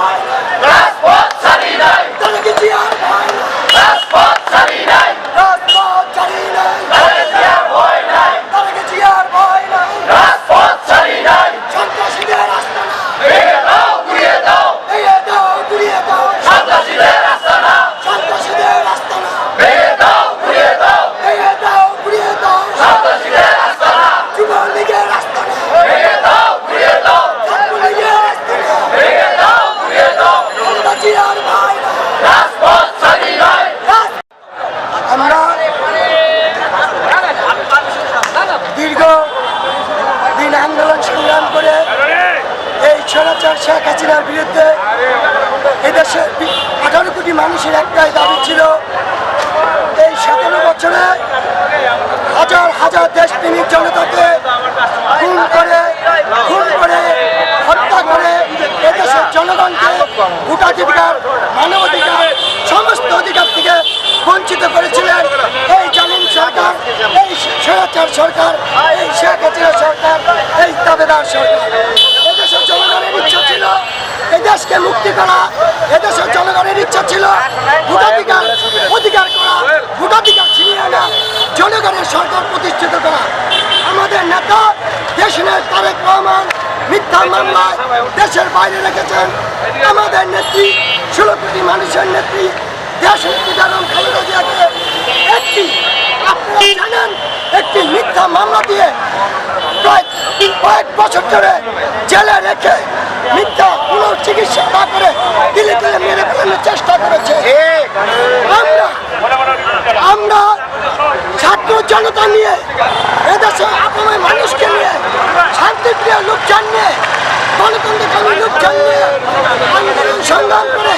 Right. হাসিনার বিরুদ্ধে এদেশে আঠারো কোটি মানুষের একটাই দাবি ছিল এই সতেরো বছরে হাজার হাজার দেশ দেশপ্রেমিক জনতাকে খুন করে খুন করে, হত্যা করে এদেশের জনগণকে ভোটাধিকার, মানবাধিকার, সমস্ত অধিকার থেকে বঞ্চিত করেছিলেন এই জালিম সরকার, এই স্বৈরাচার সরকার এই শেখ হাসিনা সরকার এই দাবেদার সরকার এদেশের জনগণের ইচ্ছা ছিল এই দেশকে মুক্তি করা। এদেশের জনগণের ইচ্ছা ছিল ভোটাধিকার, অধিকার করা, ভোটাধিকার ছিনিয়ে আনা, জনগণের সরকার প্রতিষ্ঠিত করা। আমাদের নেতা দেশের তারেক রহমান, মিথ্যা মামলায় দেশের বাইরে রেখেছেন। আমাদের নেত্রী, ষোলো কোটি মানুষের নেত্রী, দেশ নেত্রী খালেদা জিয়াকে একটি, আপনারা জানেন, একটি মিথ্যা মামলা দিয়ে প্রায় কয়েক বছর ধরে জেলে রেখে মিথ্যা কোনো চিকিৎসা না করে দিলে দিলে মেরে ফেলানোর চেষ্টা করেছে। আমরা আমরা ছাত্র জনতা নিয়ে, এদেশে আপনার মানুষকে নিয়ে শান্তিপ্রিয় লোকজন নিয়ে গণতন্ত্রকামী লোকজন নিয়ে আন্দোলন সংগ্রাম করে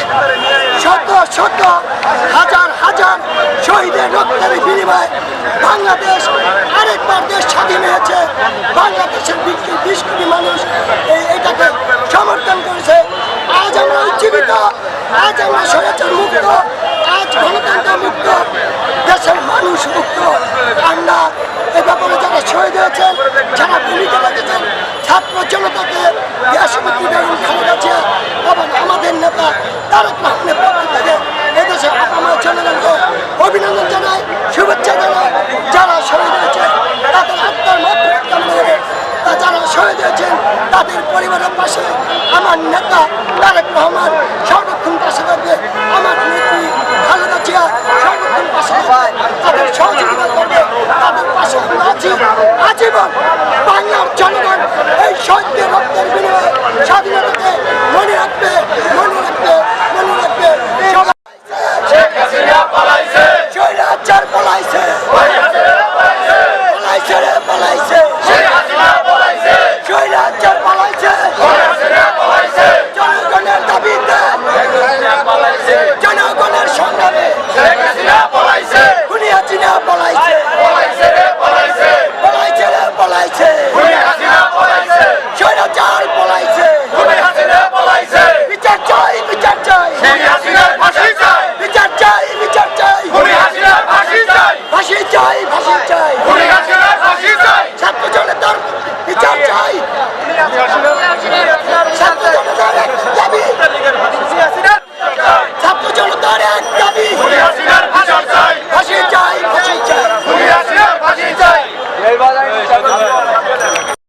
শত শত হাজার হাজার শহীদের রক্তের বিনিময়ে বাংলাদেশ আরেকবার দেশ স্বাধীন হয়েছে। বাংলাদেশের বিশ কোটি মানুষ এই এটাকে সমর্থন করেছে আজ উজ্জীবিত আজ আমরা স্বৈরাচার মুক্ত, আজ গণতন্ত্র মুক্ত, দেশের মানুষ মুক্ত। আমরা এ ব্যাপারে যারা শহীদ হয়েছেন, যারা ভূমিকা রেখেছেন, ছাত্র জনতাকে দেশমন্ত্রী বেগম খালেদা জিয়া এবং আমাদের নেতা তারেক রহমানের পক্ষ থেকে এদেশে আমার জনগণকে অভিনন্দন জানাই, শুভেচ্ছা জানাই। যারা শহীদ হয়েছে তাদের আত্মার করে তা যারা শহীদ হয়েছেন তাদের পরিবারের পাশে আমার নেতা তারেক রহমান সংরক্ষণ পাশে থাকবে আমার নেত্রী খালেদা জিয়া সর্বক্ষণ পাশে থাকবে তাদের সহযোগিতা করবে তাদের পাশে আমরা আছি আজীবন বাংলার জনগণ এই শহীদদের রক্তের বিনিময়ে স্বাধীনতাকে মনে রাখবে মনে রাখবে মনে রাখবে সবাই স্বৈরাচার পলাইছে পলাইছে রে পলাইছে স্বৈরাচার পলাইছে জনগণের দাবিতে জনগণের সংগ্রামে দুনিয়া চিনা পলাইছে পলাইছে রে পলাইছে স্বৈরাচার পলাইছে বিচার বিচার চাই। বিচার